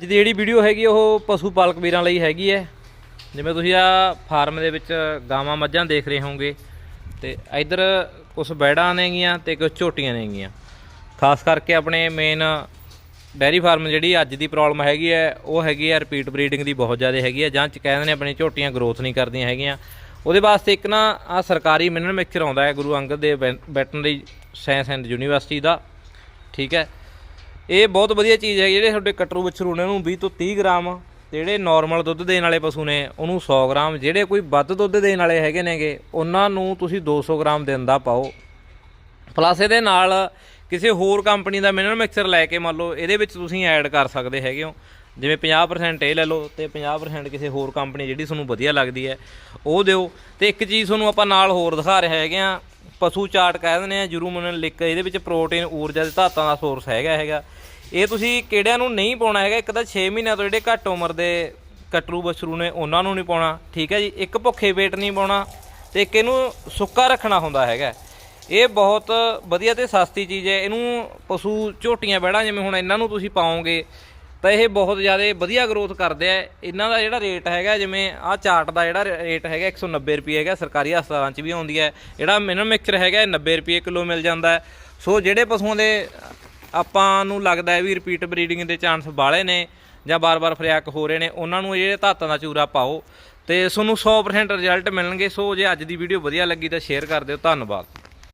ਅੱਜ ਦੀ ਜਿਹੜੀ ਵੀਡੀਓ ਹੈਗੀ ਉਹ ਪਸ਼ੂ ਪਾਲਕ ਵੀਰਾਂ ਲਈ ਹੈਗੀ ਹੈ। ਜਿਵੇਂ ਤੁਸੀਂ ਆ ਫਾਰਮ ਦੇ ਵਿੱਚ ਗਾਵਾਂ ਮੱਝਾਂ ਦੇਖ ਰਹੇ ਹੋਵੋਗੇ ਤੇ ਇਧਰ ਕੁਝ ਬੈੜਾਂ ਨੇਗੀਆਂ ਤੇ ਕੁਝ ਝੋਟੀਆਂ ਨੇਗੀਆਂ। ਖਾਸ ਕਰਕੇ ਆਪਣੇ ਮੇਨ ਡੈਰੀ ਫਾਰਮ ਜਿਹੜੀ ਅੱਜ ਦੀ ਪ੍ਰੋਬਲਮ ਹੈਗੀ ਹੈ, ਉਹ ਹੈਗੀ ਹੈ ਰਿਪੀਟ ਬਰੀਡਿੰਗ ਦੀ ਬਹੁਤ ਜ਼ਿਆਦਾ ਹੈਗੀ ਹੈ। ਜਾਂ ਚ ਕਹਿੰਦੇ ਨੇ ਆਪਣੀ ਝੋਟੀਆਂ ਗਰੋਥ ਨਹੀਂ ਕਰਦੀਆਂ ਹੈਗੀਆਂ। ਉਹਦੇ ਵਾਸਤੇ ਇੱਕ ਨਾ ਆ ਸਰਕਾਰੀ ਮਿਨਰਲ ਮਿਕਸਚਰ ਆਉਂਦਾ ਹੈ Guru Angad Dev veterinary science and university ਦਾ। ਠੀਕ ਹੈ। ਇਹ ਬਹੁਤ ਵਧੀਆ ਚੀਜ਼ ਹੈ, ਜਿਹੜੇ ਤੁਹਾਡੇ ਕਟਰੂ ਵਿਛਰੂ ਨੇ, ਉਹਨੂੰ 20 ਤੋਂ 30 ਗ੍ਰਾਮ ਤੇ ਜਿਹੜੇ ਨਾਰਮਲ ਦੁੱਧ ਦੇਣ ਵਾਲੇ ਪਸ਼ੂ ਨੇ, ਉਹਨੂੰ 100 ਗ੍ਰਾਮ, ਜਿਹੜੇ ਕੋਈ ਵੱਧ ਦੁੱਧ ਦੇਣ ਵਾਲੇ ਹੈਗੇ ਨੇਗੇ, ਉਹਨਾਂ ਨੂੰ ਤੁਸੀਂ 200 ਗ੍ਰਾਮ ਦਿਨ ਦਾ ਪਾਓ। ਪਲੱਸ ਇਹਦੇ ਨਾਲ ਕਿਸੇ ਹੋਰ ਕੰਪਨੀ ਦਾ ਮਿਨਰਲ ਮਿਕਸਰ ਲੈ ਕੇ ਮੰਨ ਲਓ, ਇਹਦੇ ਵਿੱਚ ਤੁਸੀਂ ਐਡ ਕਰ ਸਕਦੇ ਹੈਗੇ ਹੋ। ਜਿਵੇਂ 50% ਇਹ ਲੈ ਲਓ ਤੇ 50% ਕਿਸੇ ਹੋਰ ਕੰਪਨੀ ਜਿਹੜੀ ਤੁਹਾਨੂੰ ਵਧੀਆ ਲੱਗਦੀ ਹੈ, ਉਹ ਦਿਓ। ਤੇ ਇੱਕ ਚੀਜ਼ ਤੁਹਾਨੂੰ ਆਪਾਂ ਨਾਲ ਹੋਰ ਦਿਖਾ ਰਹੇ ਹੈਗੇ ਆ ਪਸ਼ੂ ਚਾਟ ਕਹਿ ਦਿੰਦੇ ਆ ਜਰੂਮਨ ਲਿਕ ਇਹਦੇ ਵਿੱਚ ਪ੍ਰੋਟੀਨ, ਊਰਜਾ ਤੇ ਧਾਤਾਂ ਦਾ ਸੋਰਸ ਹੈਗਾ ਹੈਗਾ। ਇਹ ਤੁਸੀਂ ਕਿਹੜਿਆਂ ਨੂੰ ਨਹੀਂ ਪਾਉਣਾ ਹੈਗਾ, ਇੱਕ ਤਾਂ 6 ਮਹੀਨਿਆਂ ਤੋਂ ਜਿਹੜੇ ਘੱਟ ਉਮਰ ਦੇ ਕਟਰੂ ਬਛਰੂ ਨੇ, ਉਹਨਾਂ ਨੂੰ ਨਹੀਂ ਪਾਉਣਾ, ਠੀਕ ਹੈ ਜੀ? ਇੱਕ ਭੁੱਖੇ ਪੇਟ ਨਹੀਂ ਪਾਉਣਾ ਤੇ ਇੱਕ ਇਹਨੂੰ ਸੁੱਕਾ ਰੱਖਣਾ ਹੁੰਦਾ ਹੈਗਾ। ਇਹ ਬਹੁਤ ਵਧੀਆ ਤੇ ਸਸਤੀ ਚੀਜ਼ ਹੈ। ਇਹਨੂੰ ਪਸ਼ੂ ਝੋਟੀਆਂ ਬੈੜਾਂ ਜਿਵੇਂ ਹੁਣ ਇਹਨਾਂ ਨੂੰ ਤੁਸੀਂ ਪਾਓਗੇ ਤਾਂ ਇਹ ਬਹੁਤ ਜ਼ਿਆਦਾ ਵਧੀਆ ਗਰੋਥ ਕਰਦੇ ਆ। ਇਹਨਾਂ ਦਾ ਜਿਹੜਾ ਰੇਟ ਹੈਗਾ, ਜਿਵੇਂ ਆਹ ਚਾਰਟ ਦਾ ਜਿਹੜਾ ਰੇਟ ਹੈਗਾ 190 ਰੁਪਏ ਹੈਗਾ, ਸਰਕਾਰੀ ਹਸਪਤਾਲਾਂ 'ਚ ਵੀ ਆਉਂਦੀ ਹੈ। ਜਿਹੜਾ ਮਿਨਰਲ ਮਿਕਸਚਰ ਹੈਗਾ, ਇਹ 90 ਰੁਪਏ ਕਿਲੋ ਮਿਲ ਜਾਂਦਾ ਸੋ ਜਿਹੜੇ ਪਸ਼ੂਆਂ ਦੇ ਆਪਾਂ ਨੂੰ ਲੱਗਦਾ ਹੈ ਵੀ ਰਿਪੀਟ ਬਰੀਡਿੰਗ ਦੇ ਚਾਂਸ ਬਾਲੇ ਨੇ ਜਾਂ ਬਾਰ-ਬਾਰ ਫਰਿਆਕ ਹੋ ਰਹੇ ਨੇ, ਉਹਨਾਂ ਨੂੰ ਇਹ ਧਾਤਾਂ ਦਾ ਚੂਰਾ ਪਾਓ ਤੇ ਤੁਹਾਨੂੰ 100% ਰਿਜ਼ਲਟ ਮਿਲਣਗੇ। ਸੋ ਜੇ ਅੱਜ ਦੀ ਵੀਡੀਓ ਵਧੀਆ ਲੱਗੀ ਤਾਂ ਸ਼ੇਅਰ ਕਰ ਦਿਓ। ਧੰਨਵਾਦ।